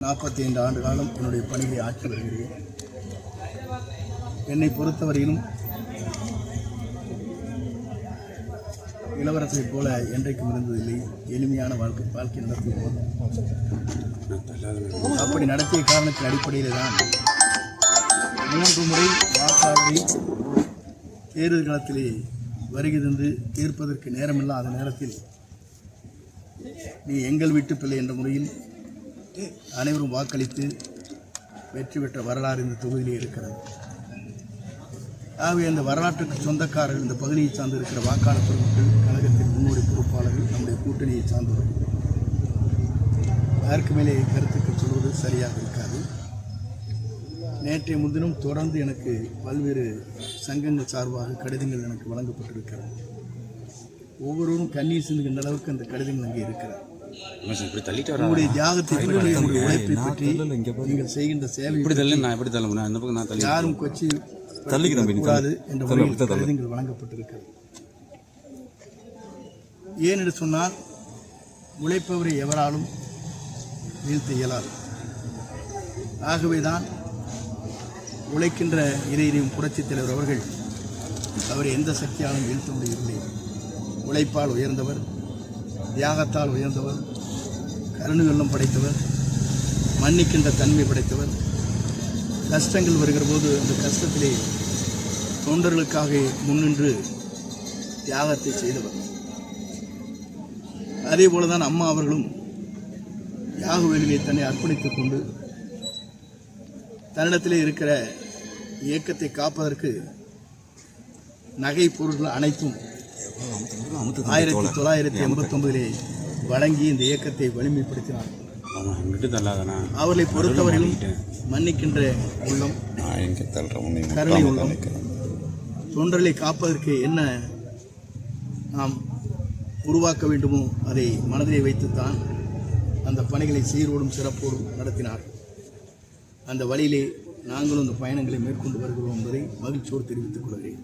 நாற்பத்தி ஐந்து ஆண்டு காலம் என்னுடைய பணியை ஆற்றி வருகிறேன். என்னை பொறுத்தவரையிலும் இளவரசரைப் போல என்றைக்கும் இருந்ததில்லை. எளிமையான வாழ்க்கை வாழ்க்கை நடத்துவோம் அப்படி நடத்திய காரணத்தின் அடிப்படையில் தான் மூன்று முறை வாக்காளரை தேர்தல் காலத்திலே வருகை தந்து தீர்ப்பதற்கு நேரமில்லாத நேரத்தில் நீ எங்கள் வீட்டு பிள்ளை என்ற முறையில் அனைவரும் வாக்களித்து வெற்றி பெற்ற வரலாறு இந்த தொகுதியில் இருக்கிறது. ஆகவே அந்த வரலாற்றுக்கு சொந்தக்காரர்கள் இந்த பகுதியை சார்ந்து இருக்கிற வாக்காளர் பெருமக்கள் கழகத்தின் முன்னோடி பொறுப்பாளர்கள் நம்முடைய கூட்டணியை சார்ந்தவர்கள். அதற்கு மேலே கருத்துக்கள் சொல்வது சரியாக இருக்காது. நேற்றைய முன்தினம் தொடர்ந்து எனக்கு பல்வேறு சங்கங்கள் சார்பாக கடிதங்கள் எனக்கு வழங்கப்பட்டிருக்கிறது. ஒவ்வொருவரும் கண்ணீர் சிந்துகின்ற அளவுக்கு அந்த கடிதங்கள் அங்கே இருக்கிறது. இப்படி தள்ளிட்டு வரா உங்களுடைய தியாகத்தை பற்றி உங்களுடைய உழைப்பை பற்றி நீங்கள் செய்கின்ற சேவை இப்படி தள்ளு நான் எப்படி தள்ள முடியும் இந்த பக்கம் நான் தள்ளி யாரும் கொச்சி தள்ளிக்கிறேன் கூடாது என்ற முறையில். கடிதங்கள் வழங்கப்பட்டிருக்கிறது. ஏன் என்று சொன்னால் உழைப்பவரை எவராலும் வீழ்த்த இயலாது. ஆகவேதான் உழைக்கின்ற இறையிலும் புரட்சித் தலைவர் அவர்கள் அவரை எந்த சக்தியாலும் வீழ்த்த முடியவில்லை. உழைப்பால் உயர்ந்தவர் தியாகத்தால் உயர்ந்தவர் கருணை வெள்ளம் படைத்தவர் மன்னிக்கின்ற தன்மை படைத்தவர். கஷ்டங்கள் வருகிற போது அந்த கஷ்டத்திலே தொண்டர்களுக்காக முன்னின்று தியாகத்தை செய்தவர். அதே போல தான் அம்மா அவர்களும் யாக வேலையை தன்னை அர்ப்பணித்துக் கொண்டு தன்னிடத்திலே இருக்கிற இயக்கத்தை காப்பதற்கு நகை பொருட்கள் அனைத்தும் ஆயிரத்தி தொள்ளாயிரத்தி எண்பத்தொன்பதிலே வழங்கி இந்த இயக்கத்தை வலிமைப்படுத்தினார். அவர்களை பொறுத்தவரையிலும் மன்னிக்கின்ற உள்ளம் கருணை உள்ளம். தொண்டர்களை காப்பதற்கு என்ன நாம் உருவாக்க வேண்டுமோ அதை மனதிலே வைத்துத்தான் அந்த பணிகளை சீரோடும் சிறப்போடும் நடத்தினார். அந்த வழியிலே நாங்களும் அந்த பயணங்களை மேற்கொண்டு வருகிறோம் என்பதை மகிழ்ச்சியோடு தெரிவித்துக் கொள்கிறேன்.